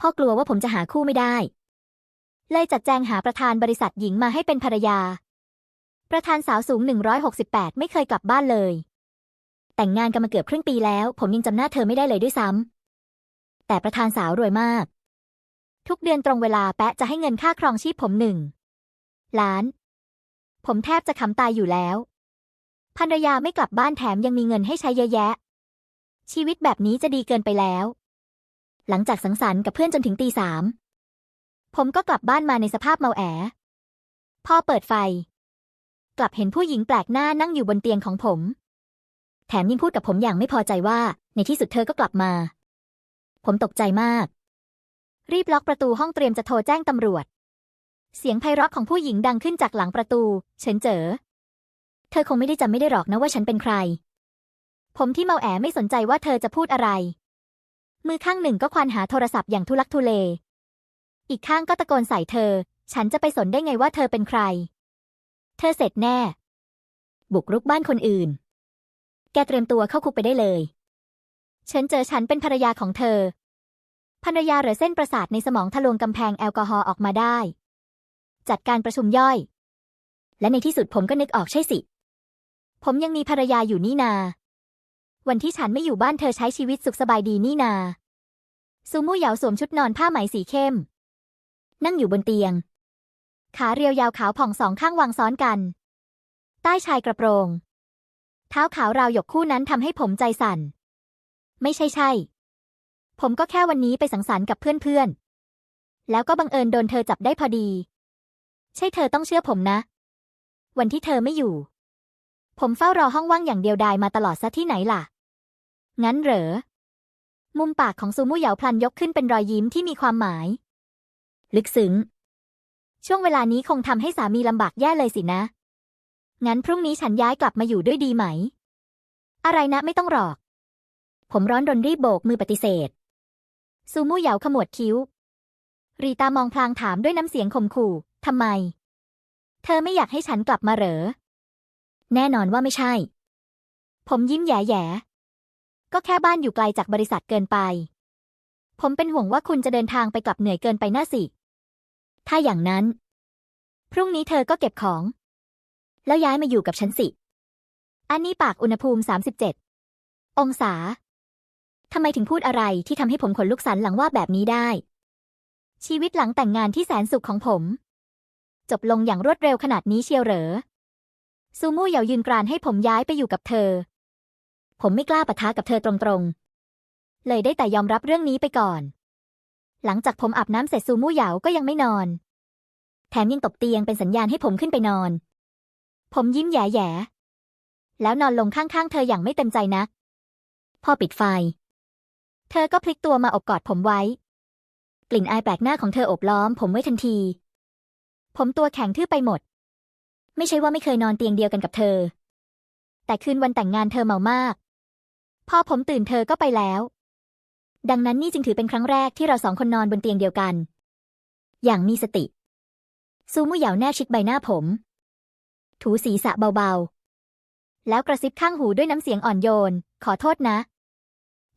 พ่อกลัวว่าผมจะหาคู่ไม่ได้ เลยจัดแจงหาประธานบริษัทหญิงมาให้เป็นภรรยา ประธานสาวสูง 168 ไม่เคยกลับบ้านเลย แต่งงานกันมาเกือบครึ่งปีแล้ว ผมยังจำหน้าเธอไม่ได้เลยด้วยซ้ำแต่ประธานสาวรวยมาก ทุกเดือนตรงเวลาแปะจะให้เงินค่าครองชีพผมหนึ่งล้าน ผมแทบจะขำตายอยู่แล้วภรรยาไม่กลับบ้านแถมยังมีเงินให้ใช้เยอะแยะ ชีวิตแบบนี้จะดีเกินไปแล้ว หลังจากสังสรรค์กับเพื่อนจนถึงตีสาม ผมก็กลับบ้านมาในสภาพเมาแอ พ่อเปิดไฟ กลับเห็นผู้หญิงแปลกหน้านั่งอยู่บนเตียงของผม แถมยิ่งพูดกับผมอย่างไม่พอใจว่า ในที่สุดเธอก็กลับมา ผมตกใจมาก รีบล็อกประตูห้องเตรียมจะโทรแจ้งตำรวจ เสียงไพเราะของผู้หญิงดังขึ้นจากหลังประตู เฉินเจ๋อ เธอคงไม่ได้จำไม่ได้หรอกนะว่าฉันเป็นใคร ผมที่เมาแอไม่สนใจว่าเธอจะพูดอะไร มือข้างหนึ่งก็ควานหาโทรศัพท์อย่างทุลักทุเล อีกข้างก็ตะโกนใส่เธอ ฉันจะไปสนได้ไงว่าเธอเป็นใคร เธอเสร็จแน่ บุกรุกบ้านคนอื่น แกเตรียมตัวเข้าคุกไปได้เลยฉันเจอฉันเป็นภรรยาของเธอ ภรรยาเหรือเส้นประสาทในสมองทะลวงกำแพงแอลกอฮอล์ออกมาได้ จัดการประชุมย่อย และในที่สุดผมก็นึกออกใช่สิ ผมยังมีภรรยาอยู่นี่นา วันที่ฉันไม่อยู่บ้านเธอใช้ชีวิตสุขสบายดีนี่นา ซูมู่เหยาสวมชุดนอนผ้าไหมสีเข้ม นั่งอยู่บนเตียง ขาเรียวยาวขาวผ่องสองข้างวางซ้อนกัน ใต้ชายกระโปรง เท้าขาวราวหยกคู่นั้นทำให้ผมใจสั่น ไม่ใช่ใช่ ผมก็แค่วันนี้ไปสังสรรค์กับเพื่อนๆ แล้วก็บังเอิญโดนเธอจับได้พอดี ใช่เธอต้องเชื่อผมนะ วันที่เธอไม่อยู่ ผมเฝ้ารอห้องว่างอย่างเดียวดายมาตลอดซะที่ไหนล่ะ งั้นเหรอ มุมปากของซูมู่เหยาพลันยกขึ้นเป็นรอยยิ้มที่มีความหมาย ลึกซึ้ง ช่วงเวลานี้คงทำให้สามีลำบากแย่เลยสินะ งั้นพรุ่งนี้ฉันย้ายกลับมาอยู่ด้วยดีไหม อะไรนะไม่ต้องหรอก ผมร้อนรนรีบโบกมือปฏิเสธ ซูมู่เหยาขมวดคิ้ว รีตามองพลางถามด้วยน้ำเสียงข่มขู่ทำไม เธอไม่อยากให้ฉันกลับมาเหรอ แน่นอนว่าไม่ใช่ ผมยิ้มแย่ๆก็แค่บ้านอยู่ไกลจากบริษัทเกินไป ผมเป็นห่วงว่าคุณจะเดินทางไปกลับเหนื่อยเกินไปน่าสิ ถ้าอย่างนั้น พรุ่งนี้เธอก็เก็บของ แล้วย้ายมาอยู่กับฉันสิ อันนี้ปากอุณหภูมิ 37 องศา ทำไมถึงพูดอะไรที่ทำให้ผมขนลุกสันหลังว่าแบบนี้ได้ ชีวิตหลังแต่งงานที่แสนสุขของผม จบลงอย่างรวดเร็วขนาดนี้เชียวเหรอ ซูมู่เหยายืนกรานให้ผมย้ายไปอยู่กับเธอ ผมไม่กล้าปะทะกับเธอตรงๆ เลยได้แต่ยอมรับเรื่องนี้ไปก่อน หลังจากผมอาบน้ำเสร็จซูมู่เหยาก็ยังไม่นอน แถมยังตบเตียงเป็นสัญญาณให้ผมขึ้นไปนอน ผมยิ้มแย่ๆ แล้วนอนลงข้างๆ เธออย่างไม่เต็มใจนัก พอปิดไฟ เธอก็พลิกตัวมาอบกอดผมไว้ กลิ่นอายแปลกหน้าของเธออบล้อม ผมไว้ทันที ผมตัวแข็งทื่อไปหมด ไม่ใช่ว่าไม่เคยนอนเตียงเดียวกันกับเธอ แต่คืนวันแต่งงานเธอเมามาก พอผมตื่นเธอก็ไปแล้ว ดังนั้นนี่จึงถือเป็นครั้งแรกที่เราสองคนนอนบนเตียงเดียวกัน อย่างมีสติ ซูมู่เหยาแนบชิดใบหน้าผม ถูศีรษะเบาๆ แล้วกระซิบข้างหูด้วยน้ำเสียงอ่อนโยน ขอโทษนะ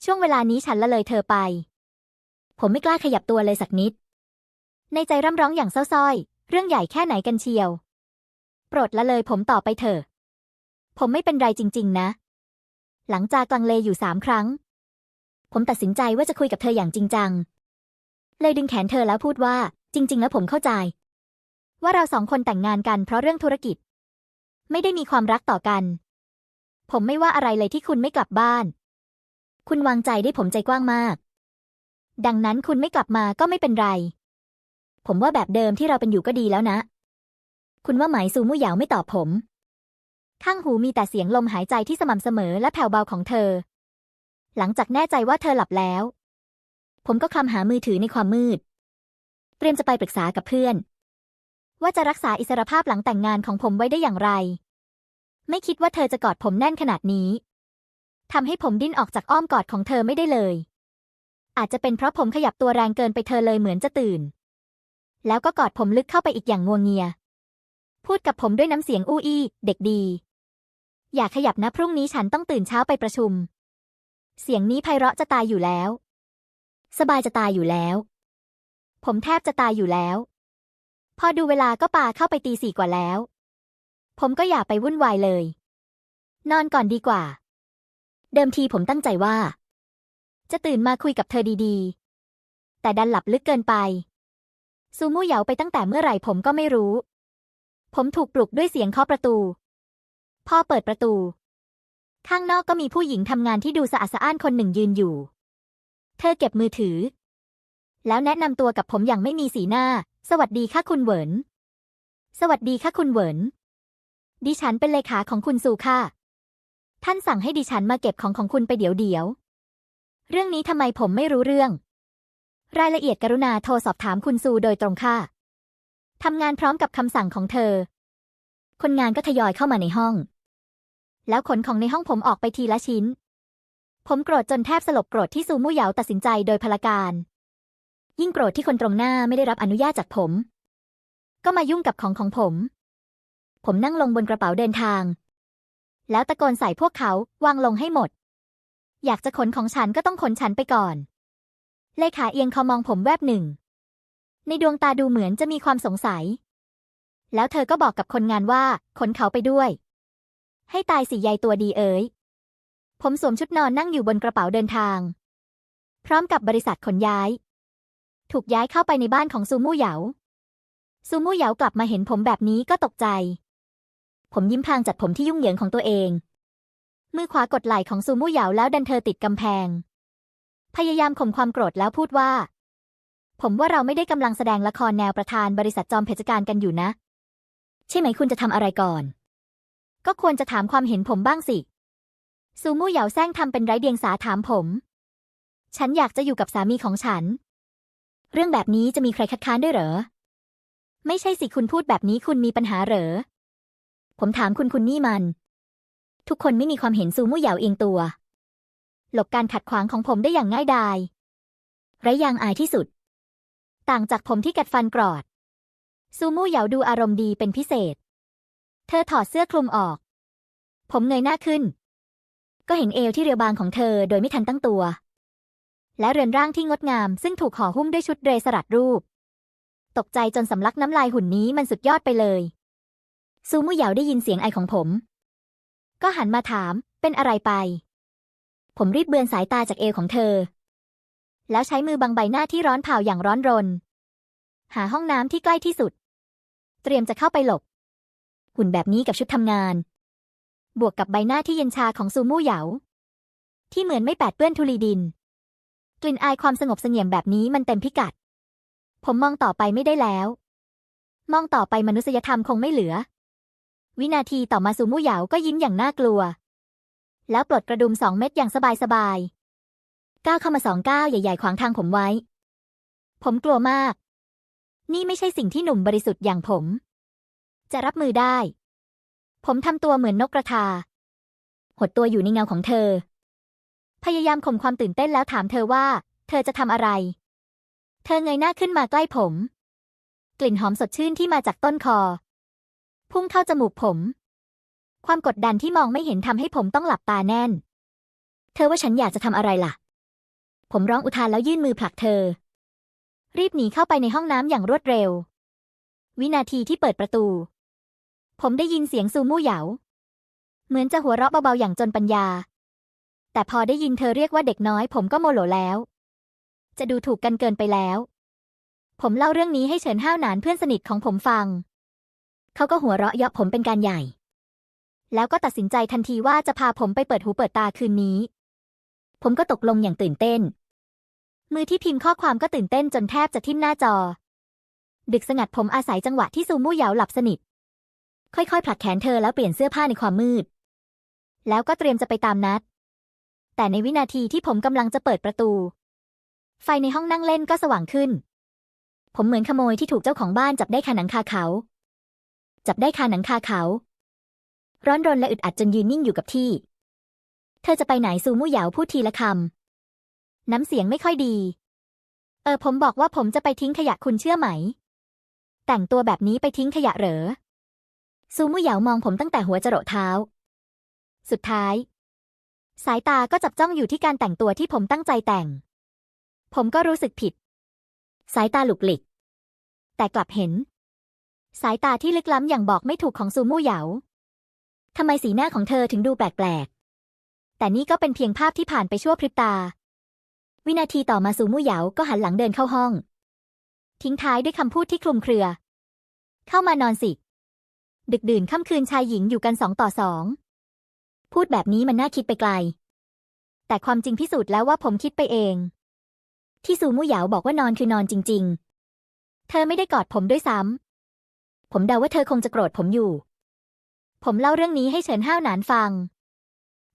ช่วงเวลานี้ฉันละเลยเธอไป ผมไม่กล้าขยับตัวเลยสักนิด ในใจร่ำร้องอย่างเศร้าส้อย เรื่องใหญ่แค่ไหนกันเชียว ปรดละเลยผมต่อไปเถอะ ผมไม่เป็นไรจริง ๆ นะ หลังจากกลังเลอยู่สามครั้ง ผมตัดสินใจว่าจะคุยกับเธออย่างจริงจัง เลยดึงแขนเธอแล้วพูดว่า จริง ๆ แล้วผมเข้าใจ ว่าเราสองคนแต่งงานกันเพราะเรื่องธุรกิจ ไม่ได้มีความรักต่อกัน ผมไม่ว่าอะไรเลยที่คุณไม่กลับบ้าน คุณวางใจได้ผมใจกว้างมาก ดังนั้นคุณไม่กลับมาก็ไม่เป็นไร ผมว่าแบบเดิมที่เราเป็นอยู่ก็ดีแล้วนะ คุณว่าไหมซูมู่เหยาไม่ตอบผม ข้างหูมีแต่เสียงลมหายใจที่สม่ำเสมอและแผ่วเบาของเธอ หลังจากแน่ใจว่าเธอหลับแล้ว ผมก็คลำหามือถือในความมืด เตรียมจะไปปรึกษากับเพื่อน ว่าจะรักษาอิสรภาพหลังแต่งงานของผมไว้ได้อย่างไร ไม่คิดว่าเธอจะกอดผมแน่นขนาดนี้ทำให้ผมดิ้นออกจากอ้อมกอดของเธอไม่ได้เลย อาจจะเป็นเพราะผมขยับตัวแรงเกินไปเธอเลยเหมือนจะตื่น แล้วก็กอดผมลึกเข้าไปอีกอย่างงวงเงีย พูดกับผมด้วยน้ำเสียงอู้อี้เด็กดี อย่าขยับนะพรุ่งนี้ฉันต้องตื่นเช้าไปประชุม เสียงนี้ไพเราะจะตายอยู่แล้ว สบายจะตายอยู่แล้ว ผมแทบจะตายอยู่แล้ว พอดูเวลาก็ปาเข้าไปตีสี่กว่าแล้ว ผมก็อย่าไปวุ่นวายเลย นอนก่อนดีกว่า เดิมทีผมตั้งใจว่า จะตื่นมาคุยกับเธอดีๆ แต่ดันหลับลึกเกินไปซูมู่เหยาไปตั้งแต่เมื่อไหร่ผมก็ไม่รู้ ผมถูกปลุกด้วยเสียงเคาะประตู พ่อเปิดประตู ข้างนอกก็มีผู้หญิงทำงานที่ดูสะอาดสะอ้านคนหนึ่งยืนอยู่ เธอเก็บมือถือ แล้วแนะนำตัวกับผมอย่างไม่มีสีหน้า สวัสดีค่ะคุณเหวิน สวัสดีค่ะคุณเหวิน ดิฉันเป็นเลขาของคุณซูค่ะ ท่านสั่งให้ดิฉันมาเก็บของของคุณไปเดี๋ยวเดียว เรื่องนี้ทำไมผมไม่รู้เรื่อง รายละเอียดกรุณาโทรสอบถามคุณซูโดยตรงค่ะ ทำงานพร้อมกับคำสั่งของเธอ คนงานก็ทยอยเข้ามาในห้อง แล้วขนของในห้องผมออกไปทีละชิ้น ผมโกรธจนแทบสลบโกรธที่ซูมู่เหยาตัดสินใจโดยพลการ ยิ่งโกรธที่คนตรงหน้าไม่ได้รับอนุญาตจากผม ก็มายุ่งกับของของผม ผมนั่งลงบนกระเป๋าเดินทาง แล้วตะโกนใส่พวกเขาวางลงให้หมด อยากจะขนของฉันก็ต้องขนฉันไปก่อน เลขาเอียงคอมองผมแวบหนึ่ง ในดวงตาดูเหมือนจะมีความสงสัย แล้วเธอก็บอกกับคนงานว่า ขนเขาไปด้วย ให้ตายสิยายตัวดีเอ๋ย ผมสวมชุดนอนนั่งอยู่บนกระเป๋าเดินทาง พร้อมกับบริษัทขนย้าย ถูกย้ายเข้าไปในบ้านของซูมู่เหยา ซูมู่เหยากลับมาเห็นผมแบบนี้ก็ตกใจ ผมยิ้มพางจัดผมที่ยุ่งเหยิงของตัวเอง มือขวากดไหล่ของซูมู่เหยาแล้วดันเธอติดกำแพง พยายามข่มความโกรธแล้วพูดว่า ผมว่าเราไม่ได้กำลังแสดงละครแนวประธานบริษัทจอมเพชรการกันอยู่นะ ใช่ไหมคุณจะทำอะไรก่อน ก็ควรจะถามความเห็นผมบ้างสิ ซูมู่เหยาแซงทำเป็นไร้เดียงสาถามผม ฉันอยากจะอยู่กับสามีของฉัน เรื่องแบบนี้จะมีใครคัดค้านด้วยเหรอ ไม่ใช่สิคุณพูดแบบนี้คุณมีปัญหาเหรอ ผมถามคุณคุณนี่มัน ทุกคนไม่มีความเห็นซูมู่เหยาเอียงตัว หลบการขัดขวางของผมได้อย่างง่ายดาย ไร้ยางอายที่สุด ต่างจากผมที่กัดฟันกรอด ซูมู่เหยาดูอารมณ์ดีเป็นพิเศษ เธอถอดเสื้อคลุมออก ผมเงยหน้าขึ้น ก็เห็นเอวที่เรียวบางของเธอโดยไม่ทันตั้งตัว และเรือนร่างที่งดงามซึ่งถูกห่อหุ้มด้วยชุดเรสลัดรูป ตกใจจนสำลักน้ำลายหุ่นนี้มันสุดยอดไปเลย ซูมู่เหยาได้ยินเสียงไอของผม ก็หันมาถามเป็นอะไรไป ผมรีบเบือนสายตาจากเอวของเธอ แล้วใช้มือบังใบหน้าที่ร้อนเผาอย่างร้อนรน หาห้องน้ำที่ใกล้ที่สุด เตรียมจะเข้าไปหลบ หุ่นแบบนี้กับชุดทำงาน บวกกับใบหน้าที่เย็นชาของซูมู่เหยา ที่เหมือนไม่แปดเปื้อนทุลีดิน กลิ่นอายความสงบเสงี่ยมแบบนี้มันเต็มพิกัด ผมมองต่อไปไม่ได้แล้ว มองต่อไปมนุษยธรรมคงไม่เหลือ วินาทีต่อมาซูมู่เหยาก็ยิ้มอย่างน่ากลัว แล้วปลดกระดุมสองเม็ดอย่างสบายๆ ก้าวเข้ามาสองก้าวใหญ่ ๆ ขวางทางผมไว้ ผมกลัวมาก นี่ไม่ใช่สิ่งที่หนุ่มบริสุทธิ์อย่างผม จะรับมือได้ ผมทำตัวเหมือนนกกระทา หดตัวอยู่ในเงาของเธอ พยายามข่มความตื่นเต้นแล้วถามเธอว่า เธอจะทำอะไร เธอเงยหน้าขึ้นมาใกล้ผม กลิ่นหอมสดชื่นที่มาจากต้นคอ พุ่งเข้าจมูกผม ความกดดันที่มองไม่เห็นทำให้ผมต้องหลับตาแน่น เธอว่าฉันอยากจะทำอะไรล่ะ ผมร้องอุทานแล้วยื่นมือผลักเธอ รีบหนีเข้าไปในห้องน้ำอย่างรวดเร็ว วินาทีที่เปิดประตู ผมได้ยินเสียงซูมู่เหยา เหมือนจะหัวเราะเบาๆอย่างจนปัญญา แต่พอได้ยินเธอเรียกว่าเด็กน้อยผมก็โมโหแล้ว จะดูถูกกันเกินไปแล้ว ผมเล่าเรื่องนี้ให้เฉินห้าวหนานเพื่อนสนิทของผมฟัง เขาก็หัวเราะเยาะผมเป็นการใหญ่ แล้วก็ตัดสินใจทันทีว่าจะพาผมไปเปิดหูเปิดตาคืนนี้ผมก็ตกลงอย่างตื่นเต้น มือที่พิมพ์ข้อความก็ตื่นเต้นจนแทบจะทิ่มหน้าจอ ดึกสงัดผมอาศัยจังหวะที่ซูมู่เหยาหลับสนิท ค่อยๆผลักแขนเธอแล้วเปลี่ยนเสื้อผ้าในความมืด แล้วก็เตรียมจะไปตามนัด แต่ในวินาทีที่ผมกำลังจะเปิดประตู ไฟในห้องนั่งเล่นก็สว่างขึ้น ผมเหมือนขโมยที่ถูกเจ้าของบ้านจับได้คาหนังคาเขา จับได้คาหนังคาเขา ร้อนรนและอึดอัดจนยืนนิ่งอยู่กับที่ เธอจะไปไหนซูมู่เหยาพูดทีละคำ น้ำเสียงไม่ค่อยดี เออผมบอกว่าผมจะไปทิ้งขยะคุณเชื่อไหม แต่งตัวแบบนี้ไปทิ้งขยะเหรอ ซูมู่เหยามองผมตั้งแต่หัวจรดเท้า สุดท้าย สายตาก็จับจ้องอยู่ที่การแต่งตัวที่ผมตั้งใจแต่ง ผมก็รู้สึกผิด สายตาหลุกหลิก แต่กลับเห็น สายตาที่ลึกล้ำอย่างบอกไม่ถูกของซูมู่เหยาทำไมสีหน้าของเธอถึงดูแปลกๆ แต่นี่ก็เป็นเพียงภาพที่ผ่านไปชั่วพริบตา วินาทีต่อมาซูมู่เหยาก็หันหลังเดินเข้าห้อง ทิ้งท้ายด้วยคำพูดที่คลุมเครือ เข้ามานอนสิ ดึกดื่นค่ำคืนชายหญิงอยู่กันสองต่อสอง พูดแบบนี้มันน่าคิดไปไกล แต่ความจริงพิสูจน์แล้วว่าผมคิดไปเอง ที่ซูมู่เหยาบอกว่านอนคือนอนจริง ๆ เธอไม่ได้กอดผมด้วยซ้ำ ผมเดาว่าเธอคงจะโกรธผมอยู่ ผมเล่าเรื่องนี้ให้เฉินห้าวหนานฟัง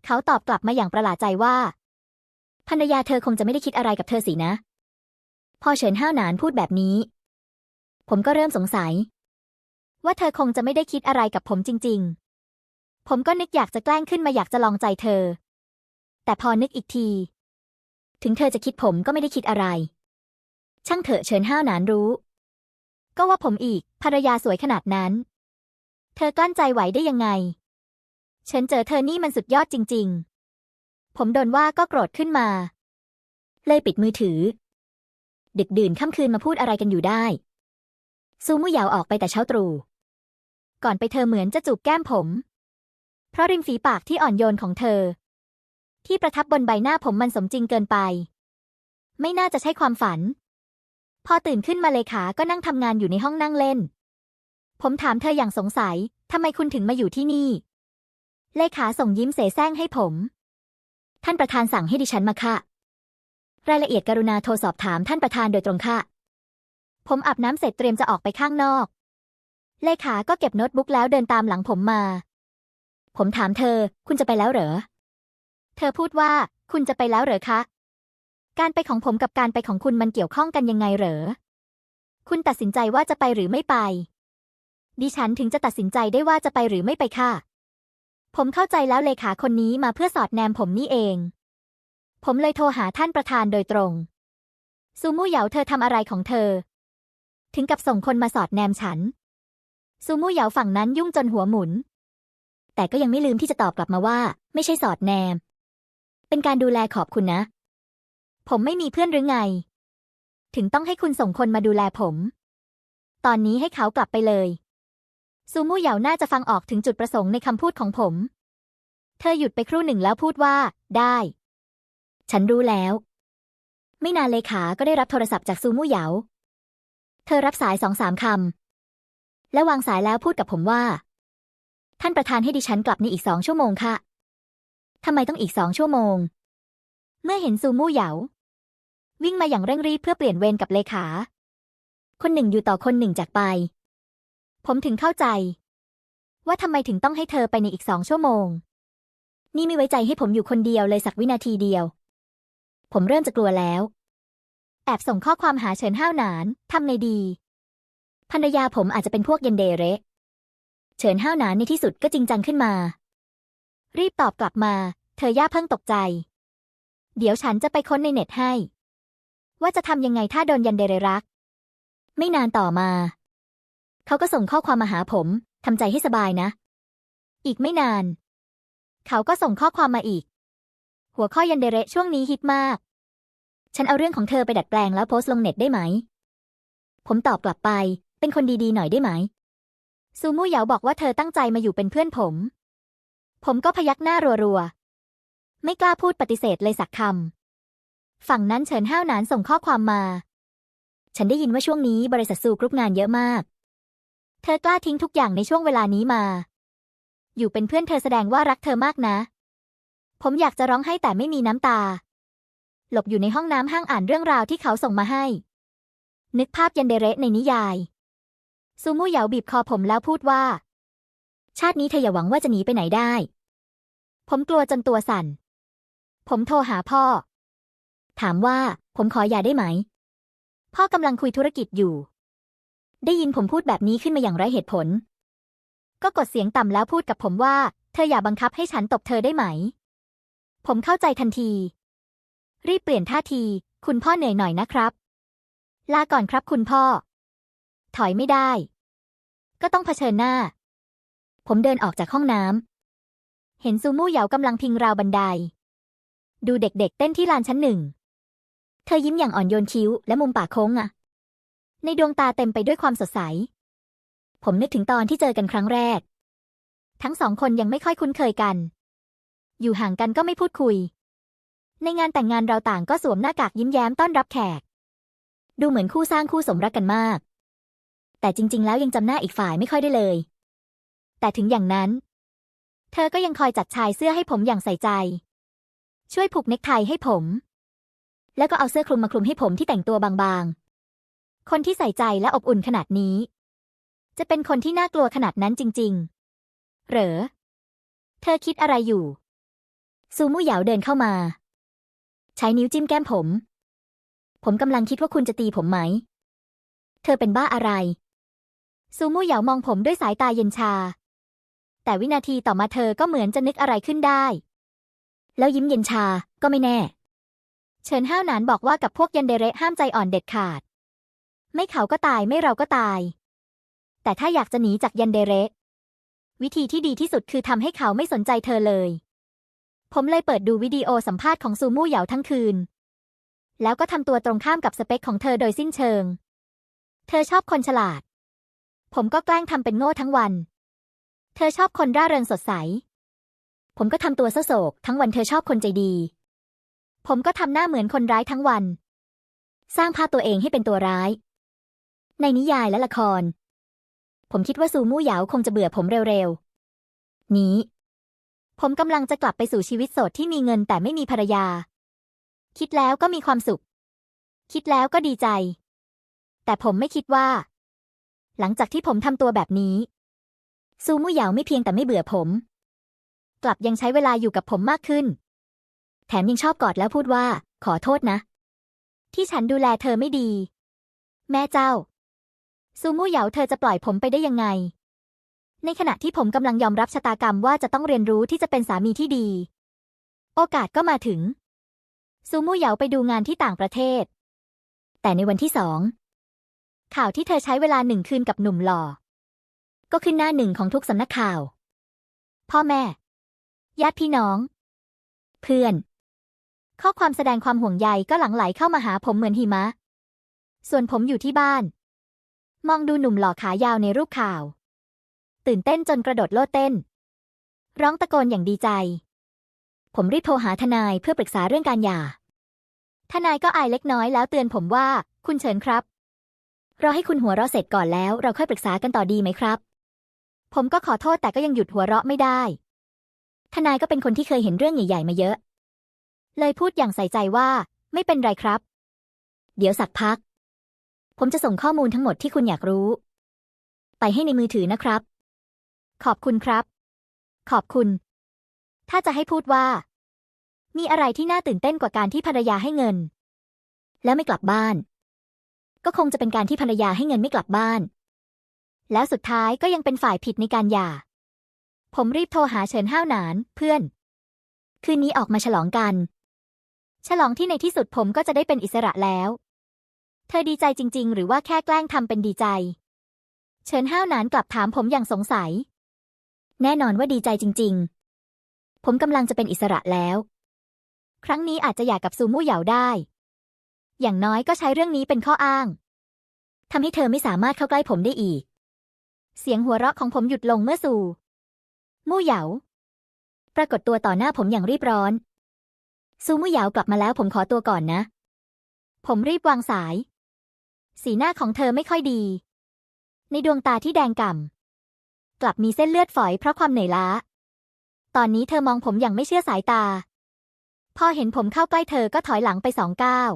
เขาตอบกลับมาอย่างประหลาดใจว่า ภรรยาเธอคงจะไม่ได้คิดอะไรกับเธอสินะ พอเฉินห้าวหนานพูดแบบนี้ ผมก็เริ่มสงสัย ว่าเธอคงจะไม่ได้คิดอะไรกับผมจริง ๆ ผมก็นึกอยากจะแกล้งขึ้นมาอยากจะลองใจเธอ แต่พอนึกอีกที ถึงเธอจะคิดผมก็ไม่ได้คิดอะไร ช่างเถอะเฉินห้าวหนานรู้ ก็ว่าผมอีกภรรยาสวยขนาดนั้น เธอกลั้นใจไหวได้ยังไง เฉินเจอเธอนี่มันสุดยอดจริง ๆ ผมโดนว่าก็โกรธขึ้นมา เลยปิดมือถือ ดึกดื่นค่ำคืนมาพูดอะไรกันอยู่ได้ ซูมู่ยาวออกไปแต่เช้าตรู่ ก่อนไปเธอเหมือนจะจูบแก้มผม เพราะริมฝีปากที่อ่อนโยนของเธอ ที่ประทับบนใบหน้าผมมันสมจริงเกินไป ไม่น่าจะใช่ความฝัน พอตื่นขึ้นมาเลขาก็นั่งทำงานอยู่ในห้องนั่งเล่น ผมถามเธออย่างสงสัยทำไมคุณถึงมาอยู่ที่นี่ เลขาส่งยิ้มเสแสร้งให้ผม ท่านประธานสั่งให้ดิฉันมาค่ะ รายละเอียดกรุณาโทรสอบถามท่านประธานโดยตรงค่ะ ผมอาบน้ำเสร็จเตรียมจะออกไปข้างนอก เลขา ก็เก็บโน้ตบุ๊กแล้วเดินตามหลังผมมา ผมถามเธอ คุณจะไปแล้วเหรอ เธอพูดว่า คุณจะไปแล้วเหรอคะ การไปของผมกับการไปของคุณมันเกี่ยวข้องกันยังไงเหรอ คุณตัดสินใจว่าจะไปหรือไม่ไป ดิฉันถึงจะตัดสินใจได้ว่าจะไปหรือไม่ไปค่ะ ผมเข้าใจแล้วเลขาคนนี้มาเพื่อสอดแนมผมนี่เอง ผมเลยโทรหาท่านประธานโดยตรง ซูมู่เหยาเธอทำอะไรของเธอ ถึงกับส่งคนมาสอดแนมฉัน ซูมู่เหยาฝั่งนั้นยุ่งจนหัวหมุน แต่ก็ยังไม่ลืมที่จะตอบกลับมาว่า ไม่ใช่สอดแนม เป็นการดูแลขอบคุณนะ ผมไม่มีเพื่อนหรือไง ถึงต้องให้คุณส่งคนมาดูแลผม ตอนนี้ให้เขากลับไปเลย ซูมู่เหยาน่าจะฟังออกถึงจุดประสงค์ในคำพูดของผม เธอหยุดไปครู่หนึ่งแล้วพูดว่า ได้ ฉันรู้แล้ว ไม่นานเลขาก็ได้รับโทรศัพท์จากซูมู่เหยา เธอรับสายสองสามคำ และวางสายแล้วพูดกับผมว่า ท่านประธานให้ดิฉันกลับในอีกสองชั่วโมงค่ะ ทำไมต้องอีกสองชั่วโมง เมื่อเห็นซูมู่เหยา วิ่งมาอย่างเร่งรีบเพื่อเปลี่ยนเวรกับเลขา คนหนึ่งอยู่ต่อคนหนึ่งจากไป ผมถึงเข้าใจ ว่าทำไมถึงต้องให้เธอไปในอีกสองชั่วโมง นี่ไม่ไว้ใจให้ผมอยู่คนเดียวเลยสักวินาทีเดียว ผมเริ่มจะกลัวแล้ว แอบส่งข้อความหาเฉินห้าวหนานทำในดีภรรยาผมอาจจะเป็นพวกเยนเดเรเฉินห้าวหนานในที่สุดก็จริงจังขึ้นมา รีบตอบกลับมา เธอย่าเพิ่งตกใจ เดี๋ยวฉันจะไปค้นในเน็ตให้ ว่าจะทำยังไงถ้าโดนยันเดเรรัก ไม่นานต่อมา เขาก็ส่งข้อความมาหาผมทำใจให้สบายนะ อีกไม่นาน เขาก็ส่งข้อความมาอีก หัวข้อยันเดเรช่วงนี้ฮิตมาก ฉันเอาเรื่องของเธอไปดัดแปลงแล้วโพสต์ลงเน็ตได้ไหม ผมตอบกลับไป เป็นคนดีๆหน่อยได้ไหม ซูมู่เหยาบอกว่าเธอตั้งใจมาอยู่เป็นเพื่อนผม ผมก็พยักหน้ารัวๆ ไม่กล้าพูดปฏิเสธเลยสักคำ ฝั่งนั้นเฉินห้าวหนานส่งข้อความมา ฉันได้ยินว่าช่วงนี้บริษัทซูกรุ๊ปงานเยอะมาก เธอกล้าทิ้งทุกอย่างในช่วงเวลานี้มา อยู่เป็นเพื่อนเธอแสดงว่ารักเธอมากนะ ผมอยากจะร้องไห้แต่ไม่มีน้ำตา หลบอยู่ในห้องน้ำห้างอ่านเรื่องราวที่เขาส่งมาให้ นึกภาพยันเดเรในนิยาย ซูมู่เหยาบีบคอผมแล้วพูดว่า ชาตินี้เธออย่าหวังว่าจะหนีไปไหนได้ ผมกลัวจนตัวสั่น ผมโทรหาพ่อ ถามว่าผมขออย่าได้ไหม พ่อกำลังคุยธุรกิจอยู่ ได้ยินผมพูดแบบนี้ขึ้นมาอย่างไร้เหตุผล ก็กดเสียงต่ำแล้วพูดกับผมว่า เธออย่าบังคับให้ฉันตบเธอได้ไหม ผมเข้าใจทันที รีบเปลี่ยนท่าที คุณพ่อเหนื่อยหน่อยนะครับ ลาก่อนครับคุณพ่อ ถอยไม่ได้ ก็ต้องเผชิญหน้า ผมเดินออกจากห้องน้ำเห็นซูมู่เหยากำลังพิงราวบันได ดูเด็กๆเต้นที่ลานชั้นหนึ่ง เธอยิ้มอย่างอ่อนโยนคิ้วและมุมปากโค้งอะ ในดวงตาเต็มไปด้วยความสดใส ผมนึกถึงตอนที่เจอกันครั้งแรก ทั้งสองคนยังไม่ค่อยคุ้นเคยกัน อยู่ห่างกันก็ไม่พูดคุย ในงานแต่งงานเราต่างก็สวมหน้ากากยิ้มแย้มต้อนรับแขก ดูเหมือนคู่สร้างคู่สมรักกันมาก แต่จริง ๆ แล้วยังจำหน้าอีกฝ่ายไม่ค่อยได้เลย แต่ถึงอย่างนั้น เธอก็ยังคอยจัดชายเสื้อให้ผมอย่างใส่ใจ ช่วยผูกเน็คไทให้ผม แล้วก็เอาเสื้อคลุมมาคลุมให้ผมที่แต่งตัวบางๆ คนที่ใส่ใจและอบอุ่นขนาดนี้ จะเป็นคนที่น่ากลัวขนาดนั้นจริง ๆ เหรอ เธอคิดอะไรอยู่ ซูมู่เหยาเดินเข้ามา ใช้นิ้วจิ้มแก้มผม ผมกำลังคิดว่าคุณจะตีผมไหม เธอเป็นบ้าอะไร ซูมู่เหยามองผมด้วยสายตาเย็นชา แต่วินาทีต่อมาเธอก็เหมือนจะนึกอะไรขึ้นได้ แล้วยิ้มเย็นชาก็ไม่แน่เฉินห้าวหนานบอกว่ากับพวกยันเดเระห้ามใจอ่อนเด็ดขาด ไม่เขาก็ตายไม่เราก็ตาย แต่ถ้าอยากจะหนีจากยันเดเระวิธีที่ดีที่สุดคือทำให้เขาไม่สนใจเธอเลย ผมเลยเปิดดูวิดีโอสัมภาษณ์ของซูมู่เหยาทั้งคืน แล้วก็ทำตัวตรงข้ามกับสเปคของเธอโดยสิ้นเชิง เธอชอบคนฉลาด ผมก็แกล้งทำเป็นโง่ทั้งวัน เธอชอบคนร่าเริงสดใส ผมก็ทำตัวเศร้าโศก ทั้งวันเธอชอบคนใจดี ผมก็ทำหน้าเหมือนคนร้ายทั้งวัน สร้างภาพตัวเองให้เป็นตัวร้าย ในนิยายและละคร ผมคิดว่าซูมู่เหยาคงจะเบื่อผมเร็วๆ นี้ ผมกำลังจะกลับไปสู่ชีวิตโสดที่มีเงินแต่ไม่มีภรรยา คิดแล้วก็มีความสุข คิดแล้วก็ดีใจ แต่ผมไม่คิดว่า หลังจากที่ผมทำตัวแบบนี้ ซูมู่เหยาไม่เพียงแต่ไม่เบื่อผม กลับยังใช้เวลาอยู่กับผมมากขึ้น แถมยังชอบกอดแล้วพูดว่า ขอโทษนะ ที่ฉันดูแลเธอไม่ดี แม่เจ้า ซูมู่เหยาเธอจะปล่อยผมไปได้ยังไง ในขณะที่ผมกำลังยอมรับชะตากรรมว่าจะต้องเรียนรู้ที่จะเป็นสามีที่ดี โอกาสก็มาถึง ซูมู่เหยาไปดูงานที่ต่างประเทศ แต่ในวันที่สองข่าวที่เธอใช้เวลาหนึ่งคืนกับหนุ่มหล่อ ก็ขึ้นหน้าหนึ่งของทุกสำนักข่าว พ่อแม่ ญาติพี่น้อง เพื่อน ข้อความแสดงความห่วงใยก็หลั่งไหลเข้ามาหาผมเหมือนหิมะ ส่วนผมอยู่ที่บ้าน มองดูหนุ่มหล่อขายาวในรูปข่าว ตื่นเต้นจนกระโดดโลดเต้น ร้องตะโกนอย่างดีใจ ผมรีบโทรหาทนายเพื่อปรึกษาเรื่องการหย่า ทนายก็อายเล็กน้อยแล้วเตือนผมว่า คุณเฉินครับ รอให้คุณหัวเราะเสร็จก่อนแล้วเราค่อยปรึกษากันต่อดีไหมครับ ผมก็ขอโทษแต่ก็ยังหยุดหัวเราะไม่ได้ ทนายก็เป็นคนที่เคยเห็นเรื่องใหญ่ๆมาเยอะ เลยพูดอย่างใส่ใจว่า ไม่เป็นไรครับ เดี๋ยวสักพัก ผมจะส่งข้อมูลทั้งหมดที่คุณอยากรู้ ไปให้ในมือถือนะครับ ขอบคุณครับ ขอบคุณ ถ้าจะให้พูดว่า มีอะไรที่น่าตื่นเต้นกว่าการที่ภรรยาให้เงิน แล้วไม่กลับบ้าน ก็คงจะเป็นการที่ภรรยาให้เงินไม่กลับบ้าน แล้วสุดท้ายก็ยังเป็นฝ่ายผิดในการหย่า ผมรีบโทรหาเฉินห้าวหนานเพื่อน คืนนี้ออกมาฉลองกัน ฉลองที่ในที่สุดผมก็จะได้เป็นอิสระแล้ว เธอดีใจจริง ๆ หรือว่าแค่แกล้งทำเป็นดีใจ เฉินห้าวหนานกลับถามผมอย่างสงสัย แน่นอนว่าดีใจจริง ๆ ผมกำลังจะเป็นอิสระแล้ว ครั้งนี้อาจจะอยากกับซูมู่เหยาได้ อย่างน้อยก็ใช้เรื่องนี้เป็นข้ออ้างทำให้เธอไม่สามารถเข้าใกล้ผมได้อีก เสียงหัวเราะของผมหยุดลงเมื่อซูมู่เหยา ปรากฏตัวต่อหน้าผมอย่างรีบร้อน ซูมู่เหยากลับมาแล้วผมขอตัวก่อนนะ ผมรีบวางสาย สีหน้าของเธอไม่ค่อยดี ในดวงตาที่แดงก่ำ กลับมีเส้นเลือดฝอยเพราะความเหนื่อยล้า ตอนนี้เธอมองผมอย่างไม่เชื่อสายตา พอเห็นผมเข้าใกล้เธอก็ถอยหลังไปสองก้าว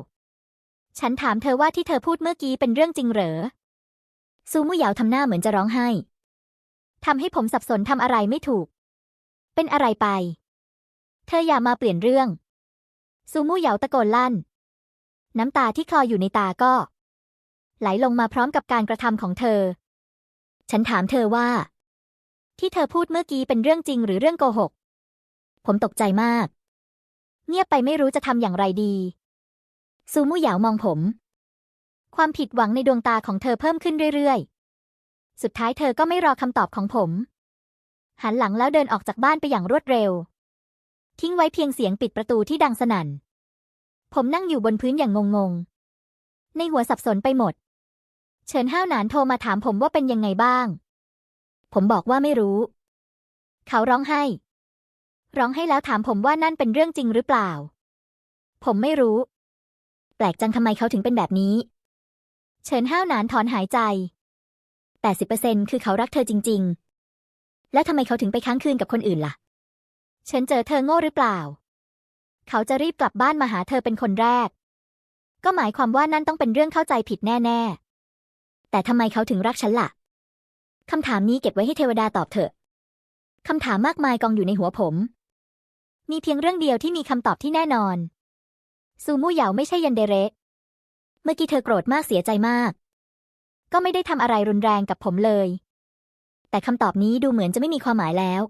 ฉันถามเธอว่าที่เธอพูดเมื่อกี้เป็นเรื่องจริงเหรอ ซูมู่เหยาทำหน้าเหมือนจะร้องไห้ ทำให้ผมสับสนทำอะไรไม่ถูก เป็นอะไรไป เธออย่ามาเปลี่ยนเรื่อง ซูมู่เหยาตะโกนลั่น น้ำตาที่คลออยู่ในตาก็ ไหลลงมาพร้อมกับการกระทำของเธอ ฉันถามเธอว่า ที่เธอพูดเมื่อกี้เป็นเรื่องจริงหรือเรื่องโกหก ผมตกใจมาก เงียบไปไม่รู้จะทำอย่างไรดี ซูมู่เหยามองผม ความผิดหวังในดวงตาของเธอเพิ่มขึ้นเรื่อยๆ สุดท้ายเธอก็ไม่รอคำตอบของผม หันหลังแล้วเดินออกจากบ้านไปอย่างรวดเร็ว ทิ้งไว้เพียงเสียงปิดประตูที่ดังสนั่น ผมนั่งอยู่บนพื้นอย่างงงๆ ในหัวสับสนไปหมด เฉินห้าวหนานโทรมาถามผมว่าเป็นยังไงบ้าง ผมบอกว่าไม่รู้ เขาร้องไห้ ร้องให้แล้วถามผมว่านั่นเป็นเรื่องจริงหรือเปล่า ผมไม่รู้ แปลกจังทำไมเขาถึงเป็นแบบนี้ เฉินห้าวหนานถอนหายใจ 80%คือเขารักเธอจริง ๆ แล้วทำไมเขาถึงไปค้างคืนกับคนอื่นล่ะ เฉินเจอเธอโง่หรือเปล่า เขาจะรีบกลับบ้านมาหาเธอเป็นคนแรก ก็หมายความว่านั่นต้องเป็นเรื่องเข้าใจผิดแน่ ๆ แต่ทำไมเขาถึงรักฉันล่ะคำถามนี้เก็บไว้ให้เทวดาตอบเถอะคำถามมากมายกองอยู่ในหัวผม มีเพียงเรื่องเดียวที่มีคำตอบที่แน่นอน ซูมู่เหยาไม่ใช่ยันเดเรเมื่อกี้เธอโกรธมากเสียใจมาก ก็ไม่ได้ทำอะไรรุนแรงกับผมเลย แต่คำตอบนี้ดูเหมือนจะไม่มีความหมายแล้ว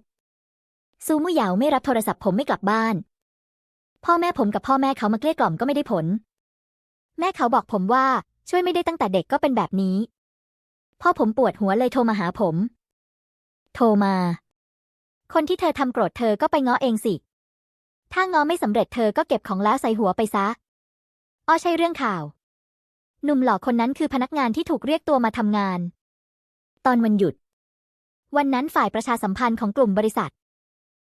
ซูมู่เหยาไม่รับโทรศัพท์ผมไม่กลับบ้าน พ่อแม่ผมกับพ่อแม่เขามาเกลี้ยกล่อมก็ไม่ได้ผล แม่เขาบอกผมว่า ช่วยไม่ได้ตั้งแต่เด็กก็เป็นแบบนี้ พ่อผมปวดหัวเลยโทรมาหาผม โทรมา คนที่เธอทำโกรธเธอก็ไปง้อเองสิ ถ้าง้อไม่สำเร็จเธอก็เก็บของแล้วใส่หัวไปซะ อ้อใช่เรื่องข่าว หนุ่มหล่อคนนั้นคือพนักงานที่ถูกเรียกตัวมาทำงาน ตอนวันหยุด วันนั้นฝ่ายประชาสัมพันธ์ของกลุ่มบริษัท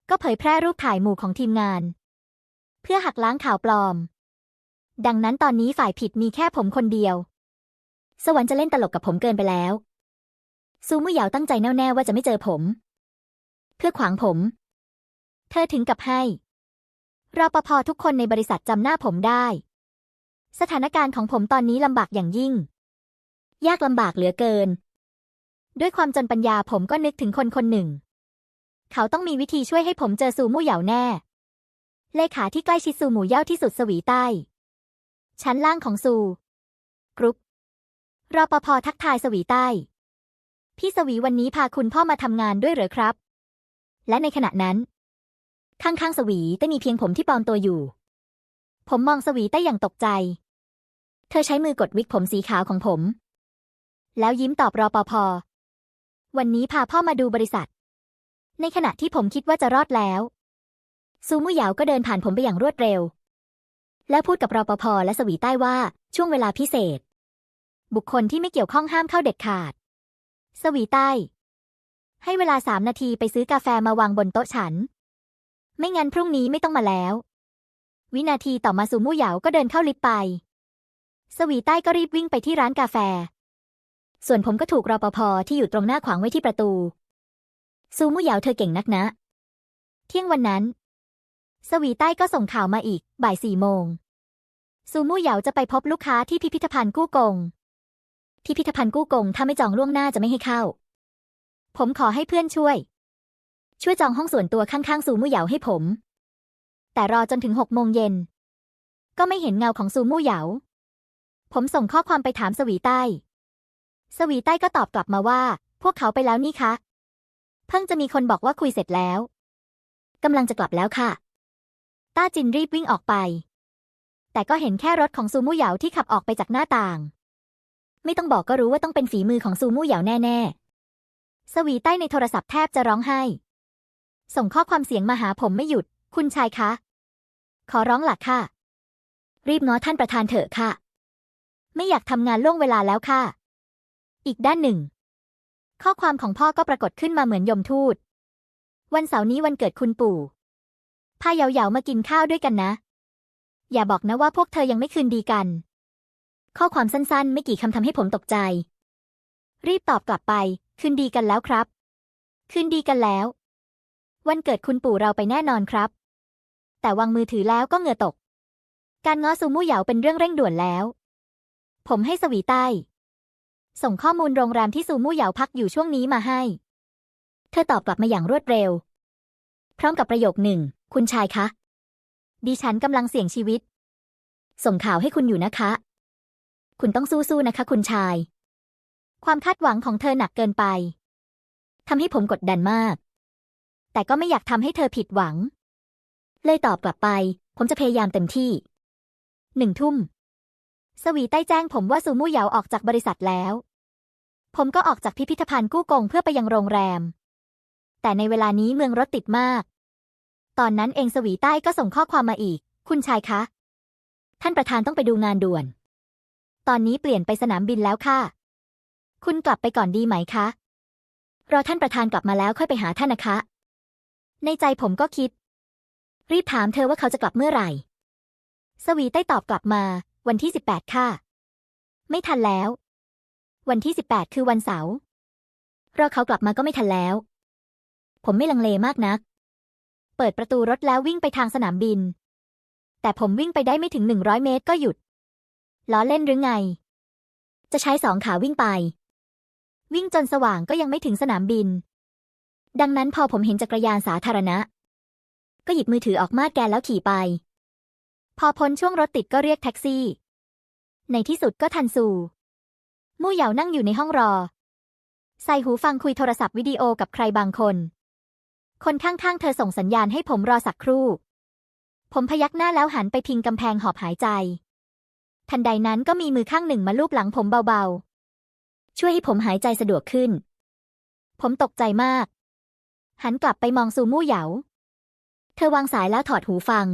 ก็เผยแพร่รูปถ่ายหมู่ของทีมงาน เพื่อหักล้างข่าวปลอม ดังนั้นตอนนี้ฝ่ายผิดมีแค่ผมคนเดียว สวรรค์จะเล่นตลกกับผมเกินไปแล้ว ซูมุเหยาตั้งใจแน่วๆว่าจะไม่เจอผม เพื่อขวางผม เธอถึงกับให้รปภทุกคนในบริษัทจำหน้าผมได้ สถานการณ์ของผมตอนนี้ลำบากอย่างยิ่ง ยากลำบากเหลือเกิน ด้วยความจนปัญญาผมก็นึกถึงคนคนหนึ่ง เขาต้องมีวิธีช่วยให้ผมเจอซูมู่เหยาแน่ เลขาที่ใกล้ชิดซูหมู่เย่าที่สุดสวีใต้ ชั้นล่างของซูกรุ๊ปรอปภทักทายสวีใต้ พี่สวีวันนี้พาคุณพ่อมาทำงานด้วยเหรอครับ และในขณะนั้น ข้างๆสวีได้มีเพียงผมที่ปลอมตัวอยู่ ผมมองสวีใต้อย่างตกใจ เธอใช้มือกดวิกผมสีขาวของผม แล้วยิ้มตอบรอปภวันนี้พาพ่อมาดูบริษัท ในขณะที่ผมคิดว่าจะรอดแล้ว ซูมุหยาวก็เดินผ่านผมไปอย่างรวดเร็ว แล้วพูดกับรอปภและสวีใต้ว่า ช่วงเวลาพิเศษ บุคคลที่ไม่เกี่ยวข้องห้ามเข้าเด็ดขาด สวีใต้ ให้เวลาสามนาทีไปซื้อกาแฟมาวางบนโต๊ะฉัน ไม่งั้นพรุ่งนี้ไม่ต้องมาแล้ว วินาทีต่อมาซูมู่เหยาก็เดินเข้าลิฟต์ไป สวีใต้ก็รีบวิ่งไปที่ร้านกาแฟ ส่วนผมก็ถูกรปภที่อยู่ตรงหน้าขวางไว้ที่ประตู ซูมู่เหยาเธอเก่งนักนะ เที่ยงวันนั้น สวีใต้ก็ส่งข่าวมาอีก บ่ายสี่โมง ซูมู่เหยาจะไปพบลูกค้าที่พิพิธภัณฑ์กู้กง พิพิธภัณฑ์กู้กงถ้าไม่จองล่วงหน้าจะไม่ให้เข้า ผมขอให้เพื่อนช่วย ช่วยจองห้องส่วนตัวข้างๆซูมู่เหยาให้ผม แต่รอจนถึงหกโมงเย็น ก็ไม่เห็นเงาของซูมู่เหยา ผมส่งข้อความไปถามสวีใต้ สวีใต้ก็ตอบกลับมาว่า พวกเขาไปแล้วนี่คะ เพิ่งจะมีคนบอกว่าคุยเสร็จแล้วกำลังจะกลับแล้วค่ะ ต้าจินรีบวิ่งออกไป แต่ก็เห็นแค่รถของซูมู่เหยาที่ขับออกไปจากหน้าต่าง ไม่ต้องบอกก็รู้ว่าต้องเป็นฝีมือของซูมู่เหยาแน่ๆ สวีใต้ในโทรศัพท์แทบจะร้องไห้ ส่งข้อความเสียงมาหาผมไม่หยุด คุณชายคะ ขอร้องหลักค่ะ รีบง้อท่านประธานเถอะค่ะ ไม่อยากทำงานล่วงเวลาแล้วค่ะ อีกด้านหนึ่ง ข้อความของพ่อก็ปรากฏขึ้นมาเหมือนยมทูตวันเสาร์นี้วันเกิดคุณปู่ พาเหยาๆมากินข้าวด้วยกันนะ อย่าบอกนะว่าพวกเธอยังไม่คืนดีกัน ข้อความสั้นๆ ไม่กี่คำทำให้ผมตกใจ รีบตอบกลับไป คืนดีกันแล้วครับ คืนดีกันแล้ว วันเกิดคุณปู่เราไปแน่นอนครับ แต่วางมือถือแล้วก็เหงื่อตก การง้อซูมู่เหยาเป็นเรื่องเร่งด่วนแล้ว ผมให้สวีใต้ ส่งข้อมูลโรงแรมที่ซูมู่เหยาพักอยู่ช่วงนี้มาให้ เธอตอบกลับมาอย่างรวดเร็ว พร้อมกับประโยคหนึ่ง คุณชายคะ ดิฉันกำลังเสี่ยงชีวิต ส่งข่าวให้คุณอยู่นะคะ คุณต้องสู้ๆนะคะ คุณชาย ความคาดหวังของเธอหนักเกินไปทำให้ผมกดดันมาก แต่ก็ไม่อยากทำให้เธอผิดหวัง เลยตอบกลับไป ผมจะพยายามเต็มที่หนึ่งทุ่ม สวีใต้แจ้งผมว่าซูมู่เหยาออกจากบริษัทแล้ว ผมก็ออกจากพิพิธภัณฑ์กู้กงเพื่อไปยังโรงแรม แต่ในเวลานี้เมืองรถติดมาก ตอนนั้นเองสวีใต้ก็ส่งข้อความมาอีก คุณชายคะ ท่านประธานต้องไปดูงานด่วน ตอนนี้เปลี่ยนไปสนามบินแล้วค่ะ คุณกลับไปก่อนดีไหมคะ รอท่านประธานกลับมาแล้วค่อยไปหาท่านนะคะ ในใจผมก็คิด รีบถามเธอว่าเขาจะกลับเมื่อไหร่ สวีใต้ตอบกลับมา วันที่18ค่ะ ไม่ทันแล้ว วันที่18คือวันเสาร์รอเขากลับมาก็ไม่ทันแล้ว ผมไม่ลังเลมากนัก เปิดประตูรถแล้ววิ่งไปทางสนามบิน แต่ผมวิ่งไปได้ไม่ถึง100เมตรก็หยุด ล้อเล่นหรือไง จะใช้สองขาวิ่งไป วิ่งจนสว่างก็ยังไม่ถึงสนามบิน ดังนั้นพอผมเห็นจักรยานสาธารณะ ก็หยิบมือถือออกมาแกนแล้วขี่ไป พอพ้นช่วงรถติดก็เรียกแท็กซี่ ในที่สุดก็ทันสู่มู่เหยานั่งอยู่ในห้องรอ ใส่หูฟังคุยโทรศัพท์วิดีโอกับใครบางคน คนข้างๆ เธอส่งสัญญาณให้ผมรอสักครู่ ผมพยักหน้าแล้วหันไปพิงกำแพงหอบหายใจ ทันใดนั้นก็มีมือข้างหนึ่งมาลูบหลังผมเบาๆ ช่วยให้ผมหายใจสะดวกขึ้น ผมตกใจมาก หันกลับไปมองซูมู่เหยา เธอวางสายแล้วถอดหูฟัง